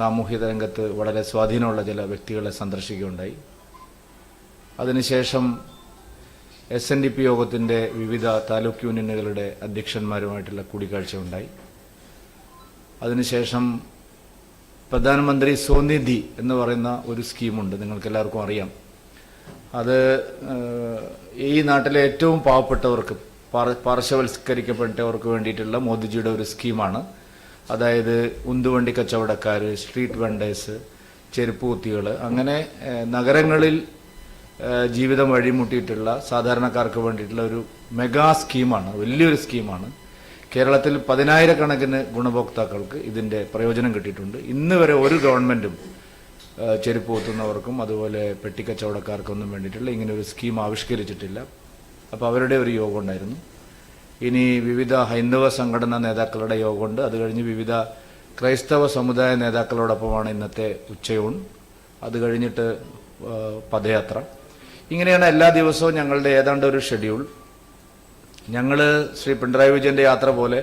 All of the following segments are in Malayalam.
സാമൂഹ്യ രംഗത്ത് വളരെ സ്വാധീനമുള്ള ചില വ്യക്തികളെ സന്ദർശിക്കുകയുണ്ടായി. അതിനുശേഷം എസ് എൻ ഡി പി യോഗത്തിന്റെ വിവിധ താലൂക്ക് യൂണിയനുകളുടെ അധ്യക്ഷന്മാരുമായിട്ടുള്ള കൂടിക്കാഴ്ച ഉണ്ടായി അതിനുശേഷം പ്രധാനമന്ത്രി സ്വനിധി എന്ന് പറയുന്ന ഒരു സ്കീമുണ്ട് നിങ്ങൾക്കെല്ലാവർക്കും അറിയാം. അത് ഈ നാട്ടിലെ ഏറ്റവും പാവപ്പെട്ടവർക്ക് പാർ- പാർശ്വവൽക്കരിക്കപ്പെട്ടവർക്ക് വേണ്ടിയിട്ടുള്ള മോദിജിയുടെ ഒരു സ്കീമാണ്. അതായത് ഉന്തുവണ്ടി കച്ചവടക്കാർ സ്ട്രീറ്റ് വെണ്ടേഴ്സ് ചെരുപ്പ് കുത്തികൾ അങ്ങനെ നഗരങ്ങളിൽ ജീവിതം വഴിമുട്ടിയിട്ടുള്ള സാധാരണക്കാർക്ക് വേണ്ടിയിട്ടുള്ള ഒരു മെഗാ സ്കീമാണ് വലിയൊരു സ്കീമാണ്. കേരളത്തിൽ പതിനായിരക്കണക്കിന് ഗുണഭോക്താക്കൾക്ക് ഇതിന്റെ പ്രയോജനം കിട്ടിയിട്ടുണ്ട്. ഇന്ന് വരെ ഒരു ഗവൺമെന്റും ചെരുപ്പ് കുത്തുന്നവർക്കും അതുപോലെ പെട്ടിക്കച്ചവടക്കാർക്കൊന്നും വേണ്ടിയിട്ടുള്ള ഇങ്ങനെ ഒരു സ്കീം ആവിഷ്കരിച്ചിട്ടില്ല. അപ്പോൾ അവരുടെ ഒരു യോഗം ഉണ്ടായിരുന്നു. ഇനി വിവിധ ഹൈന്ദവ സംഘടനാ നേതാക്കളുടെ യോഗമുണ്ട്. അത് കഴിഞ്ഞ് വിവിധ ക്രൈസ്തവ സമുദായ നേതാക്കളോടൊപ്പമാണ് ഇന്നത്തെ ഉച്ചയൂൺ. അത് കഴിഞ്ഞിട്ട് പദയാത്ര. ഇങ്ങനെയാണ് എല്ലാ ദിവസവും ഞങ്ങളുടെ ഏതാണ്ട് ഒരു ഷെഡ്യൂൾ. ഞങ്ങൾ ശ്രീ പിണറായി വിജയന്റെ യാത്ര പോലെ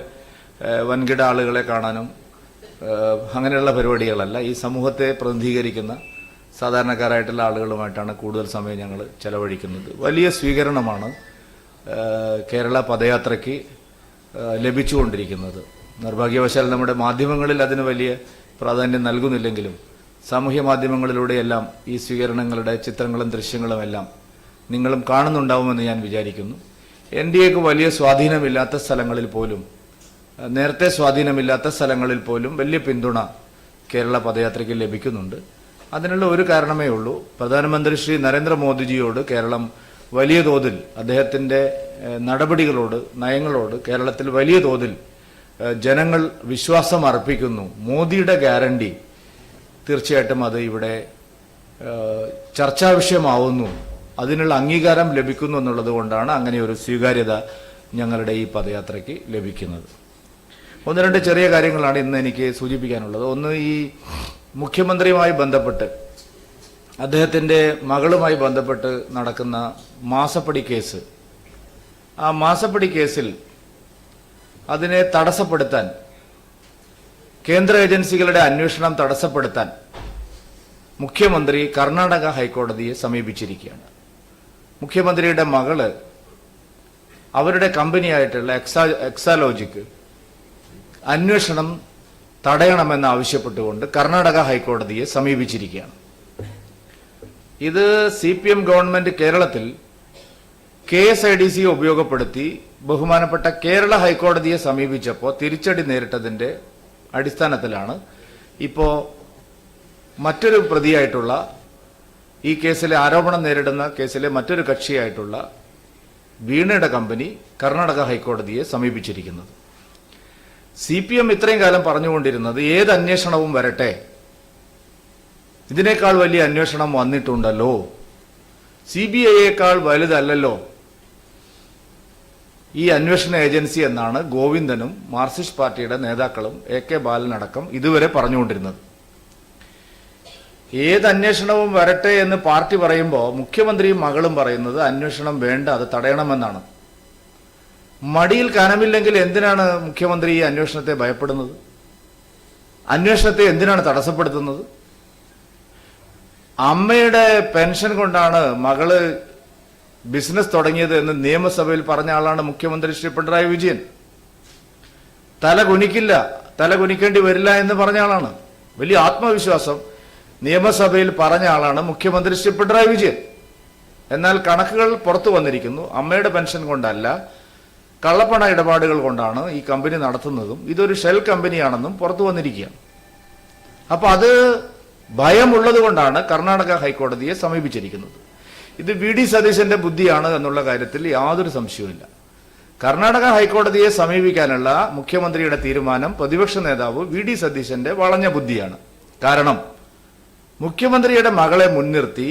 വൻകിട ആളുകളെ കാണാനും അങ്ങനെയുള്ള പരിപാടികളല്ല ഈ സമൂഹത്തെ പ്രതിനിധീകരിക്കുന്ന സാധാരണക്കാരായിട്ടുള്ള ആളുകളുമായിട്ടാണ് കൂടുതൽ സമയം ഞങ്ങൾ ചെലവഴിക്കുന്നത്. വലിയ സ്വീകരണമാണ് കേരള പദയാത്രയ്ക്ക് ലഭിച്ചുകൊണ്ടിരിക്കുന്നത്. നിർഭാഗ്യവശാൽ നമ്മുടെ മാധ്യമങ്ങളിൽ അതിന് വലിയ പ്രാധാന്യം നൽകുന്നില്ലെങ്കിലും സാമൂഹ്യ മാധ്യമങ്ങളിലൂടെയെല്ലാം ഈ സ്വീകരണങ്ങളുടെ ചിത്രങ്ങളും ദൃശ്യങ്ങളും എല്ലാം നിങ്ങളും കാണുന്നുണ്ടാവുമെന്ന് ഞാൻ വിചാരിക്കുന്നു. എൻ ഡി എക്ക് വലിയ സ്വാധീനമില്ലാത്ത സ്ഥലങ്ങളിൽ പോലും നേരത്തെ സ്വാധീനമില്ലാത്ത സ്ഥലങ്ങളിൽ പോലും വലിയ പിന്തുണ കേരള പദയാത്രയ്ക്ക് ലഭിക്കുന്നുണ്ട്. അതിനുള്ള ഒരു കാരണമേ ഉള്ളൂ. പ്രധാനമന്ത്രി ശ്രീ നരേന്ദ്രമോദിജിയോട് കേരളം വലിയ തോതിൽ അദ്ദേഹത്തിന്റെ നടപടികളോട് നയങ്ങളോട് കേരളത്തിൽ വലിയ തോതിൽ ജനങ്ങൾ വിശ്വാസം അർപ്പിക്കുന്നു. മോദിയുടെ ഗ്യാരണ്ടി തീർച്ചയായിട്ടും അത് ഇവിടെ ചർച്ചാ വിഷയമാവുന്നു. അതിനുള്ള അംഗീകാരം ലഭിക്കുന്നു എന്നുള്ളത് കൊണ്ടാണ് അങ്ങനെ ഒരു സ്വീകാര്യത ഞങ്ങളുടെ ഈ പദയാത്രയ്ക്ക് ലഭിക്കുന്നത്. ഒന്ന് രണ്ട് ചെറിയ കാര്യങ്ങളാണ് ഇന്ന് എനിക്ക് സൂചിപ്പിക്കാനുള്ളത്. ഒന്ന് ഈ മുഖ്യമന്ത്രിയുമായി ബന്ധപ്പെട്ട് അദ്ദേഹത്തിന്റെ മകളുമായി ബന്ധപ്പെട്ട് നടക്കുന്ന മാസപ്പടി കേസ്. ആ മാസപ്പടി കേസിൽ അതിനെ തടസ്സപ്പെടുത്താൻ കേന്ദ്ര ഏജൻസികളുടെ അന്വേഷണം തടസ്സപ്പെടുത്താൻ മുഖ്യമന്ത്രി കർണാടക ഹൈക്കോടതിയെ സമീപിച്ചിരിക്കുകയാണ്. മുഖ്യമന്ത്രിയുടെ മകൾ അവരുടെ കമ്പനിയായിട്ടുള്ള എക്സാ എക്സാലോജിക്ക് അന്വേഷണം തടയണമെന്ന് ആവശ്യപ്പെട്ടുകൊണ്ട് കർണാടക ഹൈക്കോടതിയെ സമീപിച്ചിരിക്കുകയാണ്. ഇത് സി പി എം ഗവൺമെന്റ് കേരളത്തിൽ K S I D C ഉപയോഗപ്പെടുത്തി ബഹുമാനപ്പെട്ട കേരള ഹൈക്കോടതിയെ സമീപിച്ചപ്പോൾ തിരിച്ചടി നേരിട്ടതിന്റെ അടിസ്ഥാനത്തിലാണ് ഇപ്പോൾ മറ്റൊരു പ്രതിയായിട്ടുള്ള ഈ കേസിലെ ആരോപണം നേരിടുന്ന കേസിലെ മറ്റൊരു കക്ഷിയായിട്ടുള്ള വീണയുടെ കമ്പനി കർണാടക ഹൈക്കോടതിയെ സമീപിച്ചിരിക്കുന്നത്. സി പി എം ഇത്രയും കാലം പറഞ്ഞുകൊണ്ടിരുന്നത് ഏത് അന്വേഷണവും വരട്ടെ ഇതിനേക്കാൾ വലിയ അന്വേഷണം വന്നിട്ടുണ്ടല്ലോ. സി ബി ഐയേക്കാൾ വലുതല്ലല്ലോ. ഈ അന്വേഷണ ഏജൻസി എന്നാണ് ഗോവിന്ദനും മാർക്സിസ്റ്റ് പാർട്ടിയുടെ നേതാക്കളും എ കെ ബാലനടക്കം ഇതുവരെ പറഞ്ഞുകൊണ്ടിരുന്നത്. ഏത് അന്വേഷണവും വരട്ടെ എന്ന് പാർട്ടി പറയുമ്പോൾ മുഖ്യമന്ത്രിയും മകളും പറയുന്നത് അന്വേഷണം വേണ്ട അത് തടയണമെന്നാണ്. മടിയിൽ കനമില്ലെങ്കിൽ എന്തിനാണ് മുഖ്യമന്ത്രി ഈ അന്വേഷണത്തെ ഭയപ്പെടുന്നത്? അന്വേഷണത്തെ എന്തിനാണ് തടസ്സപ്പെടുത്തുന്നത്? അമ്മയുടെ പെൻഷൻ കൊണ്ടാണ് മകൾ ബിസിനസ് തുടങ്ങിയത് എന്ന് നിയമസഭയിൽ പറഞ്ഞ ആളാണ് മുഖ്യമന്ത്രി ശ്രീ പിണറായി വിജയൻ. തല കുനിക്കില്ല തല കുനിക്കേണ്ടി വരില്ല എന്ന് പറഞ്ഞ ആളാണ്. വലിയ ആത്മവിശ്വാസം നിയമസഭയിൽ പറഞ്ഞ ആളാണ് മുഖ്യമന്ത്രി ശ്രീ പിണറായി വിജയൻ. എന്നാൽ കണക്കുകൾ പുറത്തു വന്നിരിക്കുന്നു. അമ്മയുടെ പെൻഷൻ കൊണ്ടല്ല കള്ളപ്പണ ഇടപാടുകൾ കൊണ്ടാണ് ഈ കമ്പനി നടത്തുന്നതും ഇതൊരു ഷെൽ കമ്പനിയാണെന്നും പുറത്തു വന്നിരിക്കുകയാണ്. അപ്പൊ അത് ഭയമുള്ളത് കൊണ്ടാണ് കർണാടക ഹൈക്കോടതിയെ സമീപിച്ചിരിക്കുന്നത്. ഇത് വി ഡി സതീശന്റെ ബുദ്ധിയാണ് എന്നുള്ള കാര്യത്തിൽ യാതൊരു സംശയവുമില്ല കർണാടക ഹൈക്കോടതിയെ സമീപിക്കാനുള്ള മുഖ്യമന്ത്രിയുടെ തീരുമാനം പ്രതിപക്ഷ നേതാവ് വി ഡി സതീശന്റെ വളഞ്ഞ ബുദ്ധിയാണ്. കാരണം മുഖ്യമന്ത്രിയുടെ മകളെ മുൻനിർത്തി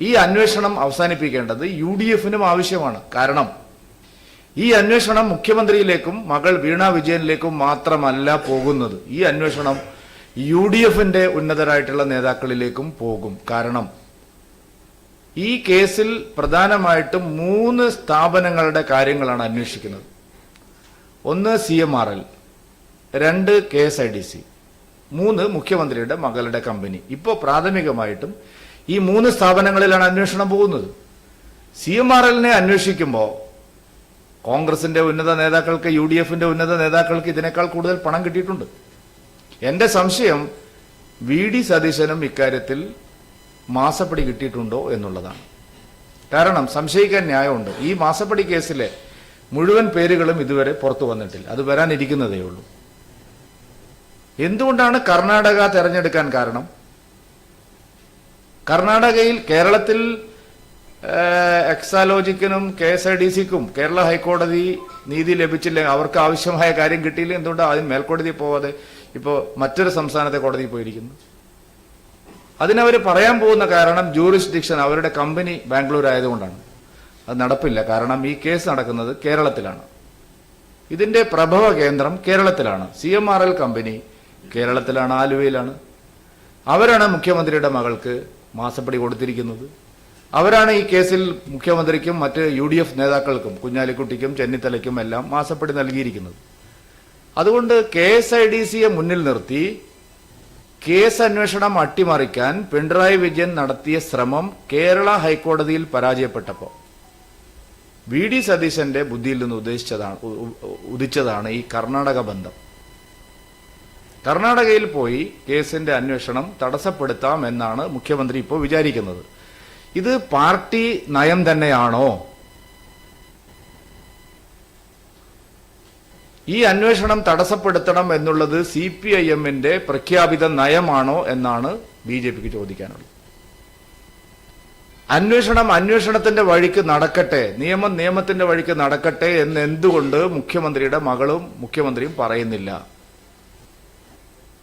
ഈ അന്വേഷണം അവസാനിപ്പിക്കേണ്ടത് യു ഡി എഫിനും ആവശ്യമാണ്. കാരണം ഈ അന്വേഷണം മുഖ്യമന്ത്രിയിലേക്കും മകൾ വീണ വിജയനിലേക്കും മാത്രമല്ല പോകുന്നത്. ഈ അന്വേഷണം യു ഡി എഫിന്റെ ഉന്നതരായിട്ടുള്ള നേതാക്കളിലേക്കും പോകും. കാരണം ഈ കേസിൽ പ്രധാനമായിട്ടും മൂന്ന് സ്ഥാപനങ്ങളുടെ കാര്യങ്ങളാണ് അന്വേഷിക്കുന്നത്. ഒന്ന് സി എം ആർ എൽ രണ്ട് K S I D C മൂന്ന് മുഖ്യമന്ത്രിയുടെ മകളുടെ കമ്പനി. ഇപ്പോൾ പ്രാഥമികമായിട്ടും ഈ മൂന്ന് സ്ഥാപനങ്ങളിലാണ് അന്വേഷണം പോകുന്നത്. സി എം ആർ എല്ലിനെ അന്വേഷിക്കുമ്പോൾ കോൺഗ്രസിന്റെ ഉന്നത നേതാക്കൾക്ക് യു ഡി എഫിന്റെ ഉന്നത നേതാക്കൾക്ക് ഇതിനേക്കാൾ കൂടുതൽ പണം കിട്ടിയിട്ടുണ്ട്. എന്റെ സംശയം വി ഡി സതീശനും ഇക്കാര്യത്തിൽ മാസപ്പടി കിട്ടിയിട്ടുണ്ടോ എന്നുള്ളതാണ്. കാരണം സംശയിക്കാൻ ന്യായമുണ്ട്. ഈ മാസപ്പടി കേസിലെ മുഴുവൻ പേരുകളും ഇതുവരെ പുറത്തു വന്നിട്ടില്ല. അത് വരാനിരിക്കുന്നതേ ഉള്ളൂ. എന്തുകൊണ്ടാണ് കർണാടക തെരഞ്ഞെടുക്കാൻ കാരണം? കർണാടകയിൽ കേരളത്തിൽ എക്സാലോജിക്കിനും കെ എസ് ഐ ഡി സിക്കും കേരള ഹൈക്കോടതി നീതി ലഭിച്ചില്ല അവർക്ക് ആവശ്യമായ കാര്യം കിട്ടിയില്ല. എന്തുകൊണ്ടാണ് ആദ്യം മേൽക്കോടതി പോവാതെ ഇപ്പോൾ മറ്റൊരു സംസ്ഥാനത്തെ കോടതിയിൽ പോയിരിക്കുന്നു. അതിനവർ പറയാൻ പോകുന്ന കാരണം ജൂറിസ്ഡിക്ഷൻ അവരുടെ കമ്പനി ബാംഗ്ലൂർ ആയതുകൊണ്ടാണ്. അത് നടപ്പില്ല. കാരണം ഈ കേസ് നടക്കുന്നത് കേരളത്തിലാണ്. ഇതിന്റെ പ്രഭവ കേന്ദ്രം കേരളത്തിലാണ്. C M R L company കേരളത്തിലാണ് ആലുവയിലാണ്. അവരാണ് മുഖ്യമന്ത്രിയുടെ മകൾക്ക് മാസപ്പടി കൊടുത്തിരിക്കുന്നത്. അവരാണ് ഈ കേസിൽ മുഖ്യമന്ത്രിക്കും മറ്റ് യു നേതാക്കൾക്കും കുഞ്ഞാലിക്കുട്ടിക്കും ചെന്നിത്തലയ്ക്കും എല്ലാം മാസപ്പടി നൽകിയിരിക്കുന്നത്. അതുകൊണ്ട് കെ എസ് ഐ ഡി സിയെ മുന്നിൽ നിർത്തി കേസ് അന്വേഷണം അട്ടിമറിക്കാൻ പിണറായി വിജയൻ നടത്തിയ ശ്രമം കേരള ഹൈക്കോടതിയിൽ പരാജയപ്പെട്ടപ്പോൾ വി ഡി സതീശന്റെ ബുദ്ധിയിൽ നിന്ന് ഉദ്ദേശിച്ചതാണ് ഉദിച്ചതാണ് ഈ കർണാടക ബന്ധം. കർണാടകയിൽ പോയി കേസിന്റെ അന്വേഷണം തടസ്സപ്പെടുത്താം എന്നാണ് മുഖ്യമന്ത്രി ഇപ്പോൾ വിചാരിക്കുന്നത്. ഇത് പാർട്ടി നയം തന്നെയാണോ? ഈ അന്വേഷണം തടസ്സപ്പെടുത്തണം എന്നുള്ളത് സി പി ഐ എമ്മിന്റെ പ്രഖ്യാപിത നയമാണോ എന്നാണ് ബി ജെ പിക്ക് ചോദിക്കാനുള്ളത്. അന്വേഷണം അന്വേഷണത്തിന്റെ വഴിക്ക് നടക്കട്ടെ നിയമം നിയമത്തിന്റെ വഴിക്ക് നടക്കട്ടെ എന്ന് എന്തുകൊണ്ട് മുഖ്യമന്ത്രിയുടെ മകളും മുഖ്യമന്ത്രിയും പറയുന്നില്ല?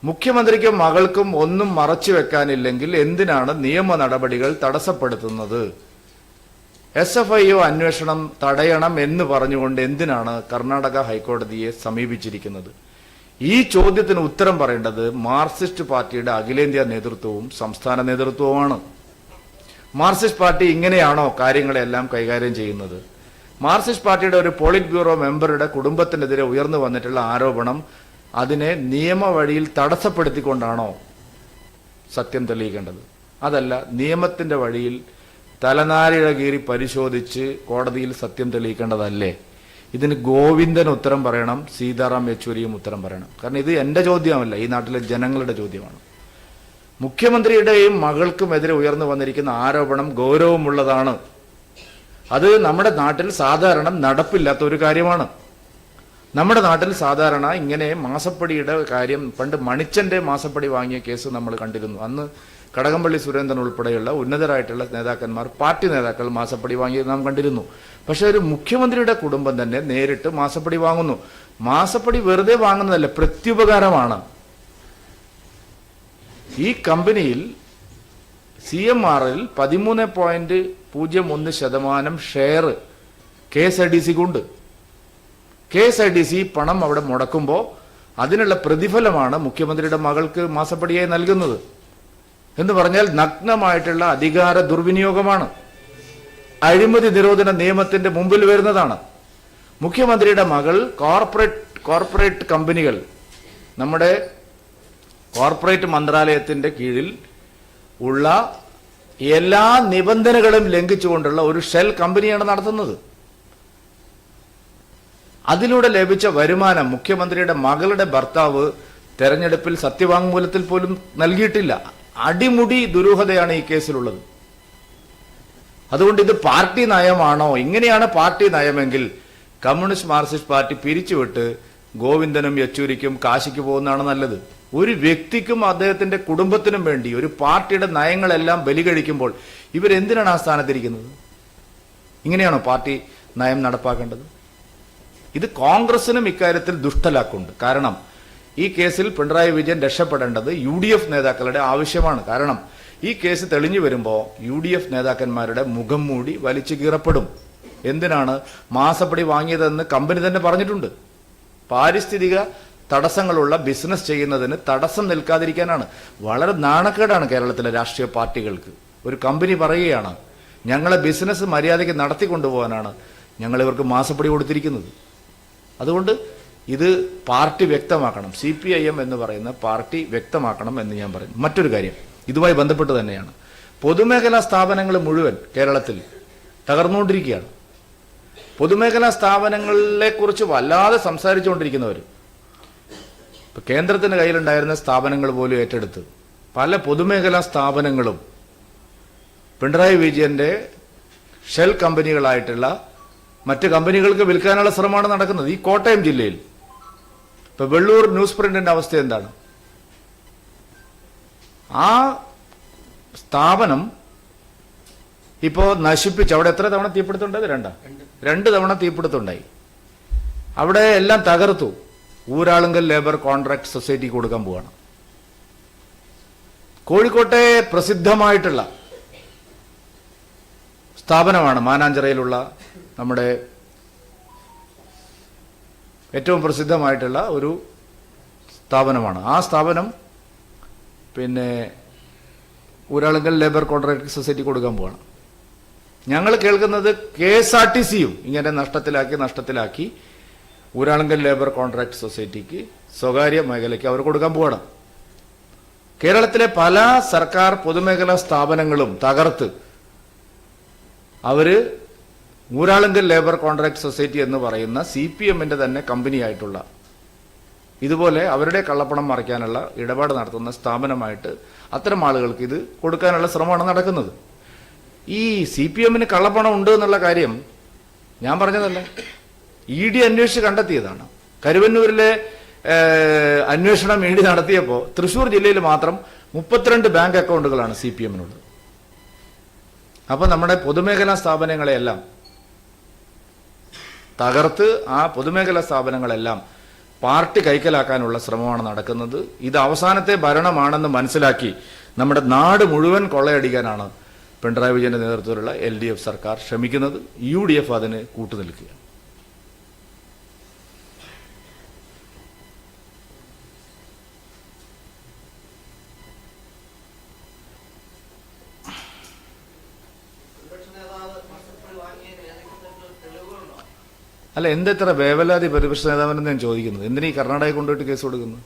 മുഖ്യമന്ത്രിക്കും മകൾക്കും ഒന്നും മറച്ചു വെക്കാനില്ലെങ്കിൽ എന്തിനാണ് നിയമ നടപടികൾ തടസ്സപ്പെടുത്തുന്നത്? എസ് എഫ് ഐ ഒ അന്വേഷണം തടയണം എന്ന് പറഞ്ഞുകൊണ്ട് എന്തിനാണ് കർണാടക ഹൈക്കോടതിയെ സമീപിച്ചിരിക്കുന്നത്? ഈ ചോദ്യത്തിന് ഉത്തരം പറയേണ്ടത് മാർക്സിസ്റ്റ് പാർട്ടിയുടെ അഖിലേന്ത്യാ നേതൃത്വവും സംസ്ഥാന നേതൃത്വവുമാണ്. മാർക്സിസ്റ്റ് പാർട്ടി ഇങ്ങനെയാണോ കാര്യങ്ങളെല്ലാം കൈകാര്യം ചെയ്യുന്നത്? മാർക്സിസ്റ്റ് പാർട്ടിയുടെ ഒരു പോളിറ്റ് ബ്യൂറോ മെമ്പറുടെ കുടുംബത്തിനെതിരെ ഉയർന്നു വന്നിട്ടുള്ള ആരോപണം അതിനെ നിയമവഴിയിൽ തടസ്സപ്പെടുത്തിക്കൊണ്ടാണോ സത്യം തെളിയിക്കേണ്ടത്? അതല്ല നിയമത്തിന്റെ വഴിയിൽ തലനാരിഴ കീറി പരിശോധിച്ച് കോടതിയിൽ സത്യം തെളിയിക്കേണ്ടതല്ലേ? ഇതിന് ഗോവിന്ദൻ ഉത്തരം പറയണം സീതാറാം യെച്ചൂരിയും ഉത്തരം പറയണം. കാരണം ഇത് എന്റെ ചോദ്യമല്ല ഈ നാട്ടിലെ ജനങ്ങളുടെ ചോദ്യമാണ്. മുഖ്യമന്ത്രിയുടെയും മകൾക്കുമെതിരെ ഉയർന്നു വന്നിരിക്കുന്ന ആരോപണം ഗൗരവമുള്ളതാണ്. അത് നമ്മുടെ നാട്ടിൽ സാധാരണ നടപ്പില്ലാത്ത ഒരു കാര്യമാണ്. നമ്മുടെ നാട്ടിൽ സാധാരണ ഇങ്ങനെ മാസപ്പടിയുടെ കാര്യം പണ്ട് മണിച്ചന്റെ മാസപ്പടി വാങ്ങിയ കേസ് നമ്മൾ കണ്ടിരുന്നു. അന്ന് കടകംപള്ളി സുരേന്ദ്രൻ ഉൾപ്പെടെയുള്ള ഉന്നതരായിട്ടുള്ള നേതാക്കന്മാർ പാർട്ടി നേതാക്കൾ മാസപ്പടി വാങ്ങിയത് നാം കണ്ടിരുന്നു. പക്ഷെ ഒരു മുഖ്യമന്ത്രിയുടെ കുടുംബം തന്നെ നേരിട്ട് മാസപ്പടി വാങ്ങുന്നു. മാസപ്പടി വെറുതെ വാങ്ങുന്നതല്ല പ്രത്യുപകാരമാണ്. ഈ കമ്പനിയിൽ സി എം ആറിൽ പതിമൂന്ന് പോയിന്റ് പൂജ്യം ഒന്ന് ശതമാനം share K S I D സിക്കുണ്ട്. K S I D C പണം അവിടെ മുടക്കുമ്പോൾ അതിനുള്ള പ്രതിഫലമാണ് മുഖ്യമന്ത്രിയുടെ മകൾക്ക് മാസപ്പടിയായി നൽകുന്നത്. എന്ന് പറഞ്ഞാൽ നഗ്നമായിട്ടുള്ള അധികാര ദുർവിനിയോഗമാണ്. അഴിമതി നിരോധന നിയമത്തിന്റെ മുമ്പിൽ വരുന്നതാണ്. മുഖ്യമന്ത്രിയുടെ മകൾ കോർപ്പറേറ്റ് കോർപ്പറേറ്റ് കമ്പനികൾ നമ്മുടെ കോർപ്പറേറ്റ് മന്ത്രാലയത്തിന്റെ കീഴിൽ ഉള്ള എല്ലാ നിബന്ധനകളും ലംഘിച്ചുകൊണ്ടുള്ള ഒരു ഷെൽ കമ്പനിയാണ് നടത്തുന്നത്. അതിലൂടെ ലഭിച്ച വരുമാനം മുഖ്യമന്ത്രിയുടെ മകളുടെ ഭർത്താവ് തെരഞ്ഞെടുപ്പിൽ സത്യവാങ്മൂലത്തിൽ പോലും നൽകിയിട്ടില്ല. അടിമുടി ദുരൂഹതയാണ് ഈ കേസിലുള്ളത്. അതുകൊണ്ട് ഇത് പാർട്ടി നയമാണോ? ഇങ്ങനെയാണ് പാർട്ടി നയമെങ്കിൽ കമ്മ്യൂണിസ്റ്റ് മാർക്സിസ്റ്റ് പാർട്ടി പിരിച്ചുവിട്ട് ഗോവിന്ദനും യെച്ചൂരിക്കും കാശിക്ക് പോകുന്നതാണ് നല്ലത്. ഒരു വ്യക്തിക്കും അദ്ദേഹത്തിന്റെ കുടുംബത്തിനും വേണ്ടി ഒരു പാർട്ടിയുടെ നയങ്ങളെല്ലാം ബലി കഴിക്കുമ്പോൾ ഇവരെന്തിനാണ് ആ സ്ഥാനത്തിരിക്കുന്നത്? ഇങ്ങനെയാണോ പാർട്ടി നയം നടപ്പാക്കേണ്ടത്? ഇത് കോൺഗ്രസിനും ഇക്കാര്യത്തിൽ ദുഷ്ടലാക്കുണ്ട്. കാരണം ഈ കേസിൽ പിണറായി വിജയൻ രക്ഷപ്പെടേണ്ടത് യു ഡി എഫ് നേതാക്കളുടെ ആവശ്യമാണ്. കാരണം ഈ കേസ് തെളിഞ്ഞു വരുമ്പോൾ യു ഡി എഫ് നേതാക്കന്മാരുടെ മുഖം മൂടി വലിച്ചു കീറപ്പെടും. എന്തിനാണ് മാസപ്പടി വാങ്ങിയതെന്ന് കമ്പനി തന്നെ പറഞ്ഞിട്ടുണ്ട്. പാരിസ്ഥിതിക തടസ്സങ്ങളുള്ള ബിസിനസ് ചെയ്യുന്നതിന് തടസ്സം നിൽക്കാതിരിക്കാനാണ്. വളരെ നാണക്കേടാണ് കേരളത്തിലെ രാഷ്ട്രീയ പാർട്ടികൾക്ക്. ഒരു കമ്പനി പറയുകയാണ് ഞങ്ങളെ ബിസിനസ് മര്യാദയ്ക്ക് നടത്തിക്കൊണ്ടുപോകാനാണ് ഞങ്ങൾ ഇവർക്ക് മാസപ്പടി കൊടുത്തിരിക്കുന്നത്. അതുകൊണ്ട് ഇത് പാർട്ടി വ്യക്തമാക്കണം. സി പി ഐ എം എന്ന് പറയുന്ന പാർട്ടി വ്യക്തമാക്കണം എന്ന് ഞാൻ പറയുന്നു. മറ്റൊരു കാര്യം ഇതുമായി ബന്ധപ്പെട്ട് തന്നെയാണ്. പൊതുമേഖലാ സ്ഥാപനങ്ങൾ മുഴുവൻ കേരളത്തിൽ തകർന്നുകൊണ്ടിരിക്കുകയാണ്. പൊതുമേഖലാ സ്ഥാപനങ്ങളെ കുറിച്ച് വല്ലാതെ സംസാരിച്ചുകൊണ്ടിരിക്കുന്നവർ ഇപ്പൊ കേന്ദ്രത്തിന് കയ്യിലുണ്ടായിരുന്ന സ്ഥാപനങ്ങൾ പോലും ഏറ്റെടുത്ത് പല പൊതുമേഖലാ സ്ഥാപനങ്ങളും പിണറായി വിജയന്റെ ഷെൽ കമ്പനികളായിട്ടുള്ള മറ്റ് കമ്പനികൾക്ക് വിൽക്കാനുള്ള ശ്രമമാണ് നടക്കുന്നത്. ഈ കോട്ടയം ജില്ലയിൽ ഇപ്പൊ വെള്ളൂർ ന്യൂസ് പ്രിന്റിന്റെ അവസ്ഥ എന്താണ്? ആ സ്ഥാപനം ഇപ്പോ നശിപ്പിച്ച് അവിടെ എത്ര തവണ തീപിടുത്തുണ്ടായത് രണ്ടാ? രണ്ട്. തവണ തീപിടുത്തുണ്ടായി അവിടെ എല്ലാം തകർത്തു. ഊരാളുങ്കൽ ലേബർ കോൺട്രാക്ട് സൊസൈറ്റി കൊടുക്കാൻ പോവാണ്. കോഴിക്കോട്ടെ പ്രസിദ്ധമായിട്ടുള്ള സ്ഥാപനമാണ് മാനാഞ്ചിറയിലുള്ള നമ്മുടെ ഏറ്റവും പ്രസിദ്ധമായിട്ടുള്ള ഒരു സ്ഥാപനമാണ്. ആ സ്ഥാപനം പിന്നെ ഊരാളുങ്കൽ ലേബർ കോൺട്രാക്ട് സൊസൈറ്റി കൊടുക്കാൻ പോവാണ്. ഞങ്ങൾ കേൾക്കുന്നത് കെ എസ് ആർ ടി സിയും ഇങ്ങനെ നഷ്ടത്തിലാക്കി നഷ്ടത്തിലാക്കി ഊരാളുങ്കൽ ലേബർ കോൺട്രാക്ട് സൊസൈറ്റിക്ക് സ്വകാര്യ മേഖലയ്ക്ക് അവർ കൊടുക്കാൻ പോവാണ്. കേരളത്തിലെ പല സർക്കാർ പൊതുമേഖലാ സ്ഥാപനങ്ങളും തകർത്ത് അവർ ഊരാളുങ്കൽ ലേബർ കോൺട്രാക്ട് സൊസൈറ്റി എന്ന് പറയുന്ന സി പി എമ്മിന്റെ തന്നെ കമ്പനിയായിട്ടുള്ള ഇതുപോലെ അവരുടെ കള്ളപ്പണം മറയ്ക്കാനുള്ള ഇടപാട് നടത്തുന്ന സ്ഥാപനമായിട്ട് അത്തരം ആളുകൾക്ക് ഇത് കൊടുക്കാനുള്ള ശ്രമമാണ് നടക്കുന്നത്. ഈ സി പി എമ്മിന് കള്ളപ്പണം ഉണ്ട് എന്നുള്ള കാര്യം ഞാൻ പറഞ്ഞതല്ല? ഇ ഡി അന്വേഷിച്ച് കണ്ടെത്തിയതാണ്. കരുവന്നൂരിലെ അന്വേഷണം ഇ ഡി നടത്തിയപ്പോൾ തൃശൂർ ജില്ലയിൽ മാത്രം മുപ്പത്തിരണ്ട് ബാങ്ക് അക്കൗണ്ടുകളാണ് സി പി എമ്മിനുള്ളത്. അപ്പൊ നമ്മുടെ പൊതുമേഖലാ സ്ഥാപനങ്ങളെയെല്ലാം തകർത്ത് ആ പൊതുമേഖലാ സ്ഥാപനങ്ങളെല്ലാം പാർട്ടി കൈക്കലാക്കാനുള്ള ശ്രമമാണ് നടക്കുന്നത്. ഇത് അവസാനത്തെ ഭരണമാണെന്ന് മനസ്സിലാക്കി നമ്മുടെ നാട് മുഴുവൻ കൊള്ളയടിക്കാനാണ് പിണറായി വിജയന്റെ നേതൃത്വത്തിലുള്ള എൽ സർക്കാർ ശ്രമിക്കുന്നത്. യു അതിന് കൂട്ടുനിൽക്കുക പ്രതിപക്ഷ നേതാവ് മാസപ്പടി വാങ്ങിയതിന് ഏതെങ്കിലും തരത്തിലുള്ള തെളിവുകളുണ്ടോ അല്ല എന്തെത്ര വേവലാതി പ്രതിപക്ഷ നേതാവിനെന്ന് ഞാൻ ചോദിക്കുന്നത്? എന്തിനാ കർണാടകയിൽ കൊണ്ടുപോയിട്ട് കേസ് കൊടുക്കുന്നത്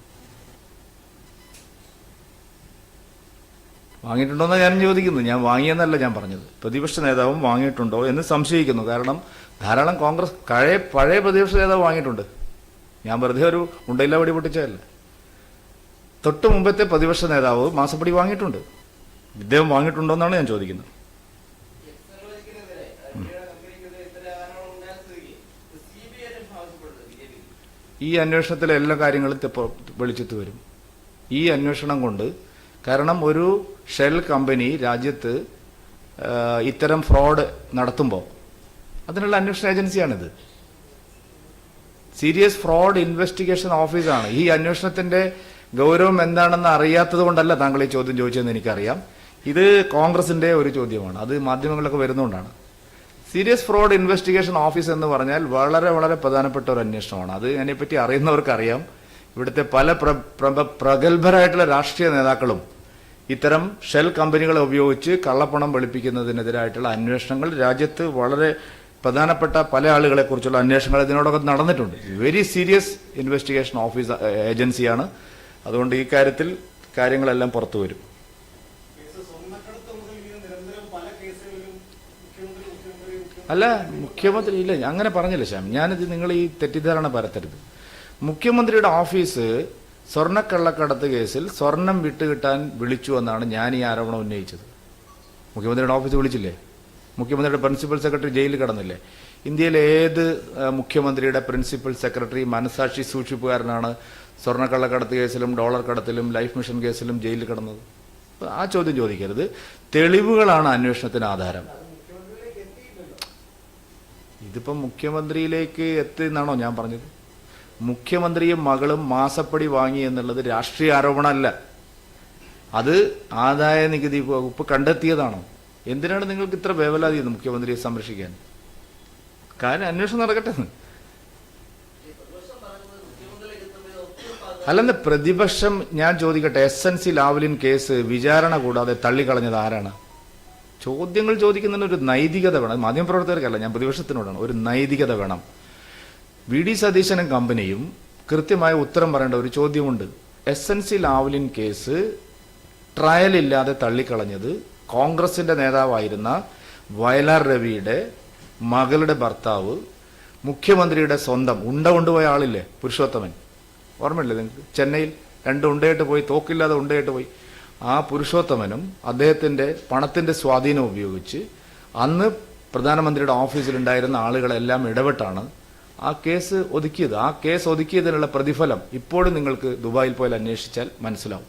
വാങ്ങിയിട്ടുണ്ടോന്നാണ് ഞാൻ ചോദിക്കുന്നത് ഞാൻ വാങ്ങിയെന്നല്ല ഞാൻ പറഞ്ഞത്. പ്രതിപക്ഷ നേതാവും വാങ്ങിയിട്ടുണ്ടോ എന്ന് സംശയിക്കുന്നു. കാരണം ധാരാളം കോൺഗ്രസ് പഴയ പഴയ പ്രതിപക്ഷ നേതാവ് വാങ്ങിയിട്ടുണ്ട്. ഞാൻ വെറുതെ ഒരു ഉണ്ടയില്ല വടി പൊട്ടിച്ചതല്ല. തൊട്ട് മുമ്പത്തെ പ്രതിപക്ഷ നേതാവ് മാസപ്പടി വാങ്ങിയിട്ടുണ്ട്. ഇദ്ദേഹം വാങ്ങിയിട്ടുണ്ടോ എന്നാണ് ഞാൻ ചോദിക്കുന്നത് എക്സലോജിക്കിനെതിരെ ഇന്ത്യയുടെ കമ്പനിക്കെതിരെ ഇത്തരം ആരോപണം ഉണ്ടായ സ്ഥിതിക്ക് സി ബി ഐ ആവശ്യപ്പെടുന്നത് ബി ജെ പി ഈ അന്വേഷണത്തിലെ എല്ലാ കാര്യങ്ങളും വെളിച്ചത്ത് വരും. ഈ അന്വേഷണം കൊണ്ട് കാരണം ഒരു ഷെൽ കമ്പനി രാജ്യത്ത് ഇത്തരം ഫ്രോഡ് നടത്തുമ്പോൾ അതിനുള്ള അന്വേഷണ ഏജൻസിയാണിത്. സീരിയസ് ഫ്രോഡ് ഇൻവെസ്റ്റിഗേഷൻ ഓഫീസാണ്. ഈ അന്വേഷണത്തിന്റെ ഗൗരവം എന്താണെന്ന് അറിയാത്തത് കൊണ്ടല്ല താങ്കൾ ഈ ചോദ്യം ചോദിച്ചതെന്ന് എനിക്കറിയാം. ഇത് കോൺഗ്രസിന്റെ ഒരു ചോദ്യമാണ്. അത് മാധ്യമങ്ങളിലൊക്കെ വരുന്നതുകൊണ്ടാണ്. സീരിയസ് ഫ്രോഡ് ഇൻവെസ്റ്റിഗേഷൻ ഓഫീസ് എന്ന് പറഞ്ഞാൽ വളരെ വളരെ പ്രധാനപ്പെട്ട ഒരു അന്വേഷണമാണ്. അത് അതിനെപ്പറ്റി അറിയുന്നവർക്കറിയാം. ഇവിടുത്തെ പല പ്ര- പ്ര- പ്രഗത്ഭരായിട്ടുള്ള രാഷ്ട്രീയ നേതാക്കളും ഇത്തരം ഷെൽ കമ്പനികളെ ഉപയോഗിച്ച് കള്ളപ്പണം വെളുപ്പിക്കുന്നതിനെതിരായിട്ടുള്ള അന്വേഷണങ്ങൾ രാജ്യത്ത് വളരെ പ്രധാനപ്പെട്ട പല ആളുകളെ കുറിച്ചുള്ള അന്വേഷണങ്ങൾ ഇതിനോടൊപ്പം നടന്നിട്ടുണ്ട്. വെരി സീരിയസ് ഇൻവെസ്റ്റിഗേഷൻ ഓഫീസ് ഏജൻസിയാണ്. അതുകൊണ്ട് ഈ കാര്യത്തിൽ കാര്യങ്ങളെല്ലാം പുറത്തു വരും കേസ് സ്വർണക്കടത്ത് മുതൽ ഇങ്ങനെ നിരന്തരം പല കേസുകളിലും മുഖ്യമന്ത്രി മുഖ്യമന്ത്രി മുഖ്യമന്ത്രി അല്ല മുഖ്യമന്ത്രി ഇല്ല അങ്ങനെ പറഞ്ഞില്ല ശ്യാം. ഞാനിത് നിങ്ങൾ ഈ തെറ്റിദ്ധാരണ പരത്തരുത്. മുഖ്യമന്ത്രിയുടെ ഓഫീസ് സ്വർണക്കള്ളക്കടത്ത് കേസിൽ സ്വർണം വിട്ടുകിട്ടാൻ വിളിച്ചു എന്നാണ് ഞാൻ ഈ ആരോപണം ഉന്നയിച്ചത്. മുഖ്യമന്ത്രിയുടെ ഓഫീസ് വിളിച്ചില്ലേ? മുഖ്യമന്ത്രിയുടെ പ്രിൻസിപ്പൽ സെക്രട്ടറി ജയിലിൽ കടന്നില്ലേ? ഇന്ത്യയിലെ ഏത് മുഖ്യമന്ത്രിയുടെ പ്രിൻസിപ്പൽ സെക്രട്ടറി മനസാക്ഷി സൂക്ഷിപ്പുകാരനാണ് സ്വർണക്കള്ളക്കടത്ത് കേസിലും ഡോളർ കടത്തിലും ലൈഫ് മിഷൻ കേസിലും ജയിലിൽ കടന്നത്? ആ ചോദ്യം ചോദിക്കരുത്. തെളിവുകളാണ് അന്വേഷണത്തിന് ആധാരം. ഇതിപ്പം മുഖ്യമന്ത്രിയിലേക്ക് എത്തി എന്നാണോ ഞാൻ പറഞ്ഞത്? മുഖ്യമന്ത്രിയും മകളും മാസപ്പടി വാങ്ങി എന്നുള്ളത് രാഷ്ട്രീയ ആരോപണമല്ല. അത് ആദായ നികുതി വകുപ്പ് കണ്ടെത്തിയതാണോ? എന്തിനാണ് നിങ്ങൾക്ക് ഇത്ര വേവലാതിയത് മുഖ്യമന്ത്രിയെ സംരക്ഷിക്കാൻ? കാര്യം അന്വേഷണം നടക്കട്ടെ അല്ലെന്ന് പ്രതിപക്ഷം ഞാൻ ചോദിക്കട്ടെ S N C Lavalin case വിചാരണ കൂടാതെ തള്ളിക്കളഞ്ഞത് ആരാണ്? ചോദ്യങ്ങൾ ചോദിക്കുന്നതിന് ഒരു നൈതികത വേണം. മാധ്യമപ്രവർത്തകർക്കല്ല ഞാൻ പ്രതിപക്ഷത്തിനോടാണ്. ഒരു നൈതികത വേണം. വി ഡി സതീശനും കമ്പനിയും കൃത്യമായ ഉത്തരം പറയേണ്ട ഒരു ചോദ്യമുണ്ട്. S N C Lavalin case trial ഇല്ലാതെ തള്ളിക്കളഞ്ഞത് കോൺഗ്രസിന്റെ നേതാവായിരുന്ന വയലാർ രവിയുടെ മകളുടെ ഭർത്താവ് മുഖ്യമന്ത്രിയുടെ സ്വന്തം ഉണ്ട കൊണ്ടുപോയ ആളില്ലേ പുരുഷോത്തമൻ? ഓർമ്മയില്ലേ നിങ്ങൾക്ക്? ചെന്നൈയിൽ രണ്ട് ഉണ്ടയിട്ട് പോയി തോക്കില്ലാതെ ഉണ്ടയിട്ട് പോയി. ആ പുരുഷോത്തമനും അദ്ദേഹത്തിന്റെ പണത്തിന്റെ സ്വാധീനം ഉപയോഗിച്ച് അന്ന് പ്രധാനമന്ത്രിയുടെ ഓഫീസിലുണ്ടായിരുന്ന ആളുകളെല്ലാം ഇടപെട്ടാണ് ആ കേസ് ഒതുക്കിയത്. ആ കേസ് ഒതുക്കിയതിനുള്ള പ്രതിഫലം ഇപ്പോഴും നിങ്ങൾക്ക് ദുബായിൽ പോയാൽ അന്വേഷിച്ചാൽ മനസ്സിലാവും.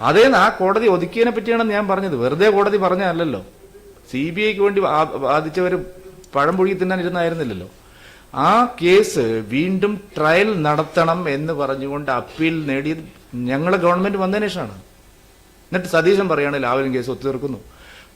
അതേന്ന് ആ കോടതി ഒതുക്കിയതിനെ പറ്റിയാണ് ഞാൻ പറഞ്ഞത്. വെറുതെ കോടതി പറഞ്ഞതല്ലല്ലോ. സി ബി ഐക്ക് വേണ്ടി ബാധിച്ചവർ പഴം പുഴുകി തിന്നാൻ ഇരുന്നായിരുന്നില്ലല്ലോ ആ കേസ് വീണ്ടും ട്രയൽ നടത്തണം എന്ന് പറഞ്ഞുകൊണ്ട് അപ്പീൽ നേടിയത് ഞങ്ങളെ ഗവൺമെന്റ് വന്നതിന് ശേഷമാണ്. എന്നിട്ട് സതീശൻ പറയുകയാണ് ലാവലിൻ കേസ് ഒത്തുതീർക്കുന്നു.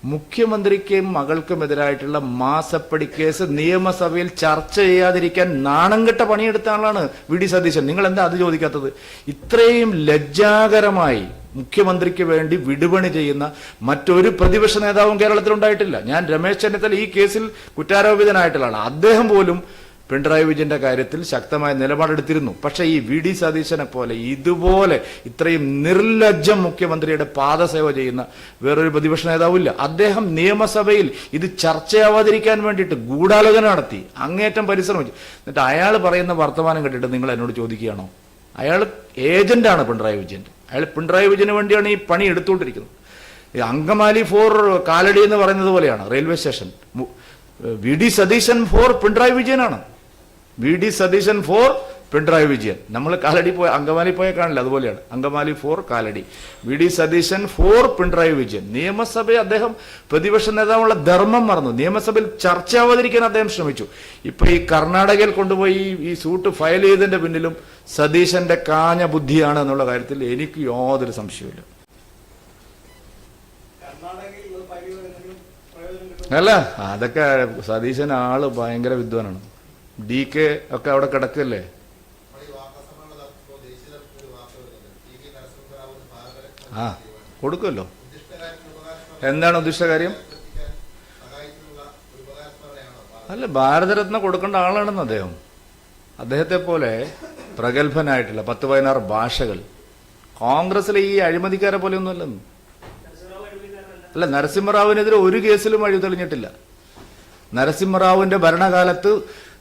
മുഖ്യമന്ത്രിക്കും മകൾക്കുമെതിരായിട്ടുള്ള മാസപ്പടി കേസ് നിയമസഭയിൽ ചർച്ച ചെയ്യാതിരിക്കാൻ നാണം കെട്ട പണിയെടുത്ത ആളാണ് വി ഡി സതീശൻ. നിങ്ങൾ എന്താ അത് ചോദിക്കാത്തത്? ഇത്രയും ലജ്ജാകരമായി മുഖ്യമന്ത്രിക്ക് വേണ്ടി വിടുപണി ചെയ്യുന്ന മറ്റൊരു പ്രതിപക്ഷ നേതാവും കേരളത്തിൽ ഉണ്ടായിട്ടില്ല ഞാൻ രമേശ് ചെന്നിത്തല ഈ കേസിൽ കുറ്റാരോപിതനായിട്ടുള്ള അദ്ദേഹം പോലും പിണറായി വിജയന്റെ കാര്യത്തിൽ ശക്തമായ നിലപാടെടുത്തിരുന്നു. പക്ഷേ ഈ വി ഡി സതീശനെ പോലെ ഇതുപോലെ ഇത്രയും നിർലജ്ജം മുഖ്യമന്ത്രിയുടെ പാദസേവ ചെയ്യുന്ന വേറൊരു പ്രതിപക്ഷ നേതാവില്ല. അദ്ദേഹം നിയമസഭയിൽ ഇത് ചർച്ചയാവാതിരിക്കാൻ വേണ്ടിയിട്ട് ഗൂഢാലോചന നടത്തി. അങ്ങേറ്റം പരിശ്രമിച്ചു. എന്നിട്ട് അയാൾ പറയുന്ന വർത്തമാനം കേട്ടിട്ട് നിങ്ങൾ എന്നോട് ചോദിക്കുകയാണോ? അയാൾ ഏജന്റാണ് പിണറായി വിജയൻ. അയാൾ പിണറായി വിജയന് വേണ്ടിയാണ് ഈ പണി എടുത്തുകൊണ്ടിരിക്കുന്നത്. അങ്കമാലി ഫോർ കാലടി എന്ന് പറയുന്നത് പോലെയാണ് railway station. V D Satheesan for Pinarayi വിജയനാണ്. V D Satheesan for Pinarayi Vijayan നമ്മൾ കാലടി പോയ അങ്കമാലി പോയ കാണില്ല അതുപോലെയാണ്. Angamaly for Kalady. V D Satheesan for Pinarayi Vijayan നിയമസഭയെ അദ്ദേഹം പ്രതിപക്ഷ നേതാവുള്ള ധർമ്മം മറന്നു. നിയമസഭയിൽ ചർച്ചയാവാതിരിക്കാൻ അദ്ദേഹം ശ്രമിച്ചു. ഇപ്പൊ ഈ കർണാടകയിൽ കൊണ്ടുപോയി ഈ- സൂട്ട് ഫയൽ ചെയ്തതിന്റെ പിന്നിലും സതീശന്റെ കാഞ്ഞ ബുദ്ധിയാണ് എന്നുള്ള കാര്യത്തിൽ എനിക്ക് യാതൊരു സംശയമില്ല അല്ല അതൊക്കെ സതീശൻ ആൾ ഭയങ്കര വിദ്വാനാണ്. ഡി കെ ഒക്കെ അവിടെ കിടക്കല്ലേ? ആ കൊടുക്കുമല്ലോ. എന്താണ് ഉദ്ദിഷ്ട കാര്യം? അല്ല ഭാരതരത്ന കൊടുക്കേണ്ട ആളാണെന്ന് അദ്ദേഹം. അദ്ദേഹത്തെ പോലെ പ്രഗത്ഭനായിട്ടുള്ള പത്ത് പതിനാറ് ഭാഷകൾ. കോൺഗ്രസിലെ ഈ അഴിമതിക്കാരെ പോലെ ഒന്നുമല്ല അല്ല നരസിംഹറാവുവിനെതിരെ ഒരു കേസിലും അഴിതെളിഞ്ഞിട്ടില്ല. നരസിംഹറാവുവിന്റെ ഭരണകാലത്ത്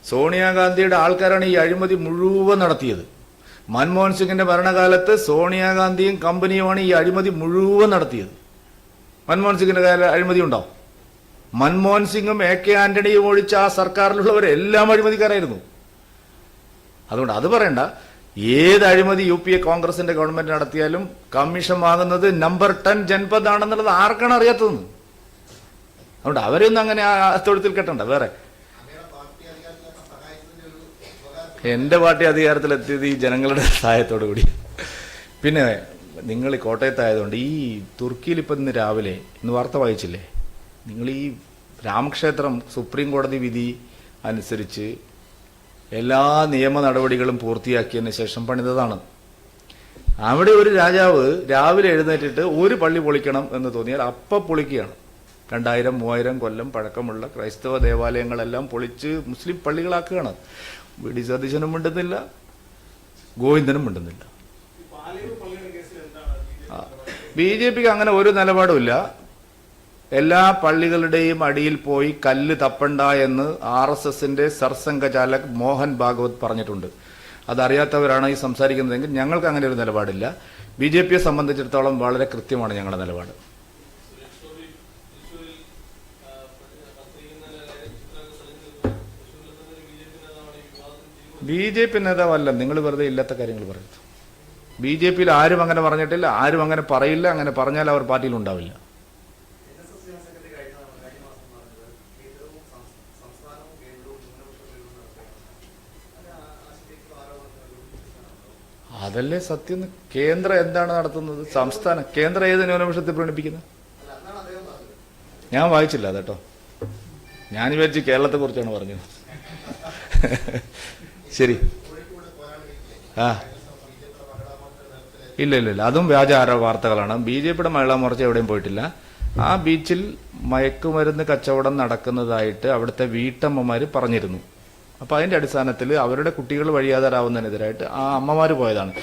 സോണിയാഗാന്ധിയുടെ ആൾക്കാരാണ് ഈ അഴിമതി മുഴുവൻ നടത്തിയത്. മൻമോഹൻ സിംഗിന്റെ ഭരണകാലത്ത് സോണിയാഗാന്ധിയും കമ്പനിയുമാണ് ഈ അഴിമതി മുഴുവൻ നടത്തിയത്. മൻമോഹൻ സിംഗിന്റെ കാല അഴിമതി ഉണ്ടാവും മൻമോഹൻ സിംഗും എ കെ ആന്റണിയും ഒഴിച്ച് ആ സർക്കാരിലുള്ളവരെല്ലാം അഴിമതിക്കാരായിരുന്നു. അതുകൊണ്ട് അത് പറയണ്ട. ഏത് അഴിമതി യു പി എ കോൺഗ്രസിന്റെ ഗവൺമെന്റ് നടത്തിയാലും കമ്മീഷൻ വാങ്ങുന്നത് നമ്പർ ടെൻ ജൻപദ് ആണെന്നുള്ളത് ആർക്കാണ് അറിയാത്തതെന്ന്? അതുകൊണ്ട് അവരെയൊന്നും അങ്ങനെ ആ തൊഴുത്തിൽ കെട്ടണ്ട. വേറെ എന്റെ പാർട്ടി അധികാരത്തിലെത്തിയത് ഈ ജനങ്ങളുടെ സഹായത്തോടു കൂടി. പിന്നെ നിങ്ങൾ കോട്ടയത്തായതുകൊണ്ട് ഈ തുർക്കിയിൽ ഇപ്പം ഇന്ന് രാവിലെ ഇന്ന് വാർത്ത വായിച്ചില്ലേ? നിങ്ങൾ ഈ രാമക്ഷേത്രം സുപ്രീം കോടതി വിധി അനുസരിച്ച് എല്ലാ നിയമ നടപടികളും പൂർത്തിയാക്കിയതിന് ശേഷം പണിതതാണ്. അവിടെ ഒരു രാജാവ് രാവിലെ എഴുന്നേറ്റിട്ട് ഒരു പള്ളി പൊളിക്കണം എന്ന് തോന്നിയാൽ അപ്പ പൊളിക്കുകയാണ്. രണ്ടായിരം മൂവായിരം കൊല്ലം പഴക്കമുള്ള ക്രൈസ്തവ ദേവാലയങ്ങളെല്ലാം പൊളിച്ച് മുസ്ലിം പള്ളികളാക്കുകയാണ്. വി ഡി സതീശനും മിണ്ടുന്നില്ല ഗോവിന്ദനും മിണ്ടുന്നില്ല. ബി ജെ പിക്ക് അങ്ങനെ ഒരു നിലപാടുമില്ല. എല്ലാ പള്ളികളുടെയും അടിയിൽ പോയി കല്ല് തപ്പണ്ട എന്ന് ആർ എസ് എസിന്റെ സർസംഘചാലക് മോഹൻ ഭാഗവത് പറഞ്ഞിട്ടുണ്ട്. അതറിയാത്തവരാണ് ഈ സംസാരിക്കുന്നതെങ്കിൽ ഞങ്ങൾക്ക് അങ്ങനെ ഒരു നിലപാടില്ല. ബി ജെ പിയെ സംബന്ധിച്ചിടത്തോളം വളരെ കൃത്യമാണ് ഞങ്ങളുടെ നിലപാട്. ബി ജെ പി നേതാവല്ല. നിങ്ങൾ വെറുതെ ഇല്ലാത്ത കാര്യങ്ങൾ പറയുന്നു ബി ജെ പിയിൽ ആരും അങ്ങനെ പറഞ്ഞിട്ടില്ല. ആരും അങ്ങനെ പറയില്ല. അങ്ങനെ പറഞ്ഞാൽ അവർ പാർട്ടിയിൽ ഉണ്ടാവില്ല. അതല്ലേ സത്യം? കേന്ദ്രം എന്താണ് നടത്തുന്നത്? സംസ്ഥാനം കേന്ദ്രം ഏത് ന്യൂനപക്ഷത്തെ പ്രകടിപ്പിക്കുന്നത് ഞാൻ വായിച്ചില്ല കേട്ടോ. ഞാൻ വിചാരിച്ച് കേരളത്തെ കുറിച്ചാണ് പറഞ്ഞത്. ശരി. ആ. ഇല്ല ഇല്ല ഇല്ല. അതും വ്യാജ വാർത്തകളാണ്. ബി ജെ പിയുടെ മഹിളാ മോർച്ച എവിടെയും പോയിട്ടില്ല. ആ ബീച്ചിൽ മയക്കുമരുന്ന് കച്ചവടം നടക്കുന്നതായിട്ട് അവിടുത്തെ വീട്ടമ്മമാര് പറഞ്ഞിരുന്നു. അപ്പോൾ അതിന്റെ അടിസ്ഥാനത്തിൽ അവരുടെ കുട്ടികൾ വഴിയാതാരാവുന്നതിനെതിരായിട്ട് ആ അമ്മമാർ പോയതാണ്.